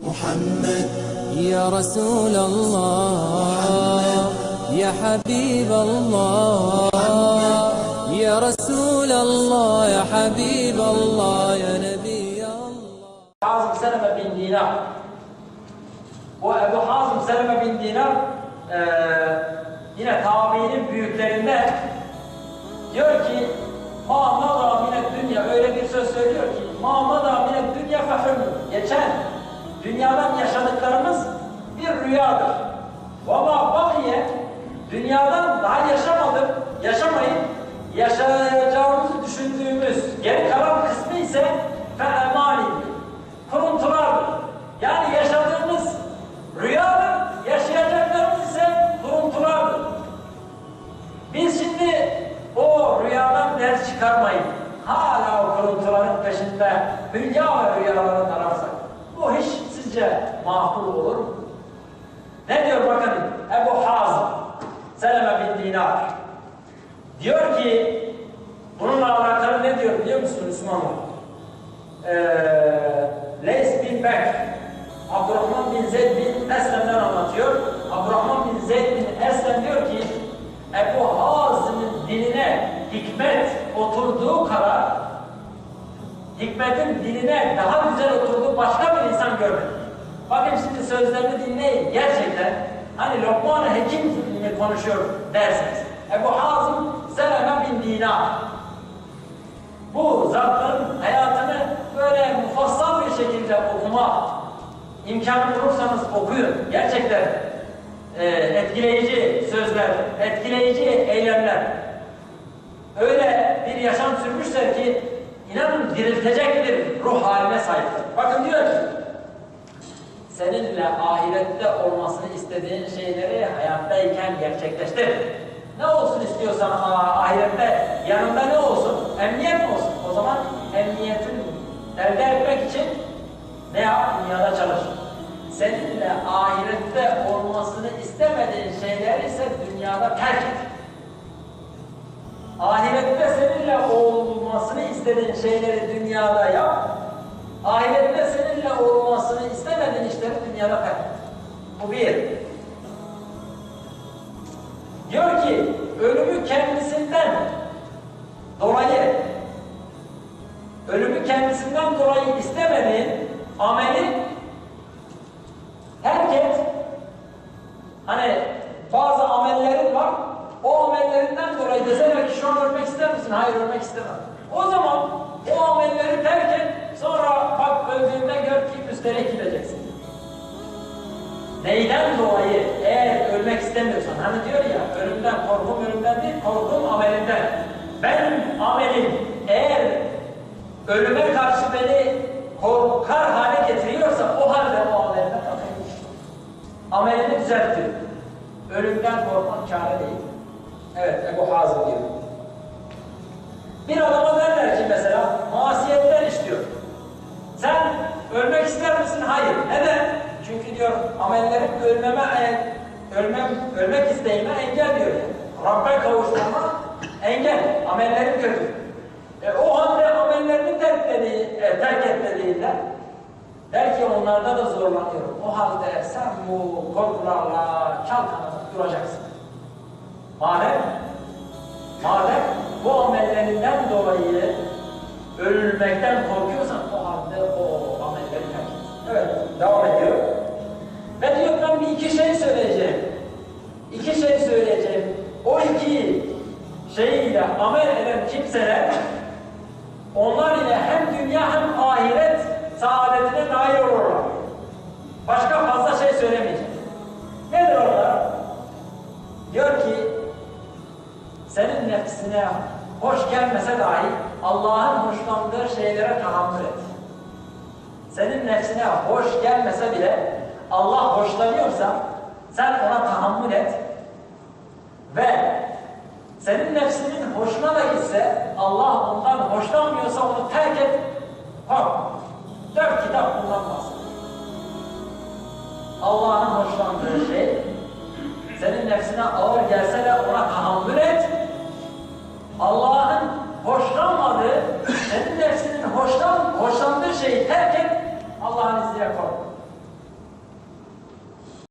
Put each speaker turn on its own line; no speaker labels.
محمد
يا رسول الله يا حبيب الله يا رسول الله يا حبيب الله يا نبي الله
Hazım Seleme bin Dinar. Bu Ebu Hazım Seleme bin Dinar eee, yine tabiinin büyüklerinden diyor ki Ma nara mine dünya öyle bir söz söylüyor ki Ma nara mine dünya fehüm geçen dünyadan yaşadıklarımız bir rüyadır. Ve ma bakiye dünyadan daha yaşamadık, yaşamayıp yaşayacağımızı düşündüğümüz geri kalan kısmı ise fe emanidir kuruntulardır. Yani yaşadığımız rüyadır, yaşayacaklarımız ise kuruntulardır. Biz şimdi o rüyadan ders çıkarmayıp hala o kuruntuların peşinde hülya ve rüyaları ararsak bu hiç sizce makul olur mu? Ne diyor bakın Ebu Hazım Seleme bin Dinar diyor ki bununla alakalı ne diyor biliyor musun Müslümanlar? Ee, Leys bin Bek Abdurrahman bin Zeyd bin Eslem'den anlatıyor. Abdurrahman bin Zeyd bin Eslem diyor ki Ebu Hazım'ın diline hikmet oturduğu kadar hikmetin diline daha güzel oturduğu başka bir insan görmedim. Bakın şimdi sözlerini dinleyin. Gerçekten hani Lokman-ı Hekim gibi konuşuyor dersiniz. Ebu Hazım Seleme bin Dinar bu zatların hayatını böyle mufassal bir şekilde okuma imkanı bulursanız okuyun. Gerçekten e, etkileyici sözler, etkileyici eylemler. Öyle bir yaşam sürmüşler ki inanın diriltecek bir ruh haline sahipler. Bakın diyor ki seninle ahirette olmasını istediğin şeyleri hayattayken gerçekleştir. Ne olsun istiyorsan ahirette yanında ne olsun? Emniyet mi olsun? O zaman emniyetin elde etmek için ne yap? Dünyada çalış. Seninle ahirette olmasını istemediğin şeyler ise dünyada terk et. Ahirette seninle olmasını istediğin şeyleri dünyada yap. Ahirette seninle olmasını istemediğin işleri dünyada et. Bu bir. Diyor ki ölümü kendisinden dolayı ölümü kendisinden dolayı istemediğin ameli terk et. Hani bazı amellerin var. O amellerinden dolayı deseler ki şu an misin? Hayır ölmek istemem. O zaman o amelleri terk et. Sonra bak öldüğünde gör ki müsterek gideceksin. Neyden dolayı eğer ölmek istemiyorsan hani diyor ya ölümden korkum ölümden değil korkum amelinden. Ben amelim eğer ölüme karşı beni korkar hale getiriyorsa o halde o amelinden bakayım. Amelini düzeltiyor. Ölümden korkmak çare değil. Evet Ebu Hazım diyor. Bir adama derler ki mesela masiyetten istiyor. Sen ölmek ister misin? Hayır. Neden? Çünkü diyor amellerim ölmeme ölmem ölmek isteğime engel diyor. Rabbe kavuşmama engel. Amellerim kötü. E, o halde amellerini terk, dediği, e, terk et dediğinde der onlarda da zorlanıyorum. O halde sen bu korkularla çalkanıp duracaksın. Madem madem bu amellerinden dolayı ölmekten korkuyorsan o halde o amelleri terk et. Evet, devam ediyor. Ve diyor ben bir iki şey söyleyeceğim. İki şey söyleyeceğim. O iki şeyiyle amel eden kimseler onlar ile hem dünya hem ahiret saadetine nail olurlar. Başka fazla şey söylemeyeceğim. Nedir onlar? Diyor ki senin nefsine hoş gelmese dahi Allah'ın hoşlandığı şeylere tahammül et. Senin nefsine hoş gelmese bile Allah hoşlanıyorsa sen ona tahammül et ve senin nefsinin hoşuna da gitse Allah ondan hoşlanmıyorsa onu terk et. Kork. Dört kitap bahsediyor. Allah'ın hoşlandığı şey senin nefsine ağır gelse de ona tahammül et. Hoşlanmadığı, senin nefsinin hoşlan, hoşlandığı şeyi terk et. Allah'ın izniyle kork.